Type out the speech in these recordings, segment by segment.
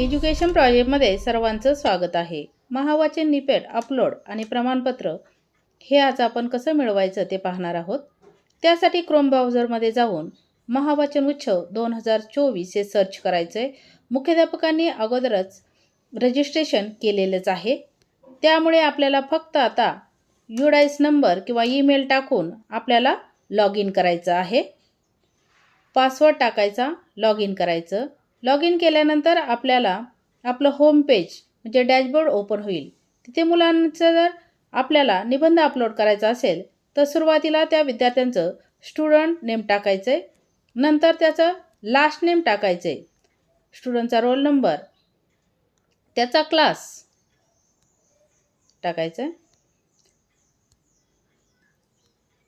Education प्रोजेक्टमध्ये सर्वांचं स्वागत आहे. महावाचन निपेट अपलोड आणि प्रमाणपत्र हे आज आपण कसं मिळवायचं ते पाहणार आहोत. त्यासाठी क्रोम ब्राउझरमध्ये जाऊन महावाचन उत्सव दोन हजार चोवीस हे सर्च करायचं आहे मुख्याध्यापकांनी अगोदरच रजिस्ट्रेशन केलेलंच आहे. त्यामुळे आपल्याला फक्त आता युडाईस नंबर किंवा ईमेल टाकून आपल्याला लॉग इन करायचं आहे. पासवर्ड टाकायचा लॉग इन करायचं. लॉग इन केल्यानंतर आपल्याला आपलं होम पेज म्हणजे डॅशबोर्ड ओपन होईल. तिथे मुलांचं जर आपल्याला निबंध अपलोड करायचा असेल तर सुरुवातीला त्या विद्यार्थ्यांचं स्टुडंट नेम टाकायचं आहे नंतर त्याचं लास्ट नेम टाकायचं आहे स्टुडंटचा रोल नंबर त्याचा क्लास टाकायचा आहे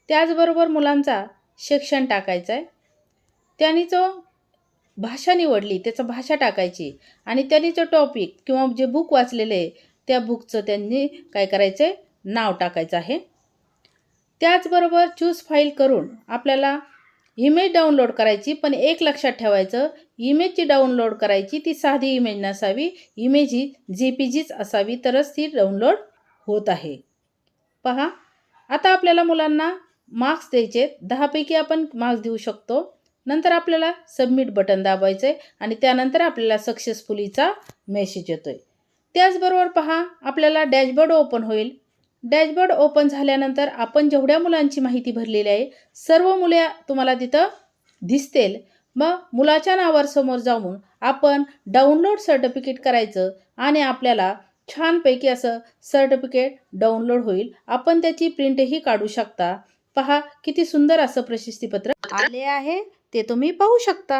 त्याचबरोबर मुलांचा शिक्षण टाकायचा आहे त्यांनी जो भाषा निवडली त्याचं भाषा टाकायची आणि त्यांनी जो टॉपिक किंवा जे बुक वाचलेलं आहे त्या बुकचं त्यांनी काय करायचं आहे नाव टाकायचं आहे. त्याचबरोबर चूज फाईल करून आपल्याला इमेज डाउनलोड करायची पण एक लक्षात ठेवायचं इमेज जी डाउनलोड करायची ती साधी इमेज नसावी इमेज ही जे पी जीच असावी तरच ती डाउनलोड होत आहे. पहा आता आपल्याला मुलांना मार्क्स द्यायचे दहापैकी आपण मार्क्स देऊ शकतो. नंतर आपल्याला सबमिट बटन दाबायचं आहे आणि त्यानंतर आपल्याला सक्सेसफुलीचा मेसेज येतो आहे त्याचबरोबर पहा आपल्याला डॅशबोर्ड ओपन होईल. डॅशबोर्ड ओपन झाल्यानंतर आपण जेवढ्या मुलांची माहिती भरलेली आहे सर्व मुले तुम्हाला तिथं दिसतील. मग मुलाच्या नावावर समोर जाऊन आपण डाउनलोड सर्टिफिकेट करायचं आणि आपल्याला छानपैकी असं सर्टिफिकेट डाउनलोड होईल. आपण त्याची प्रिंटही काढू शकता. पहा किती सुंदर असं प्रशस्तीपत्र आले आहे. ते तुम्ही पाहू शकता.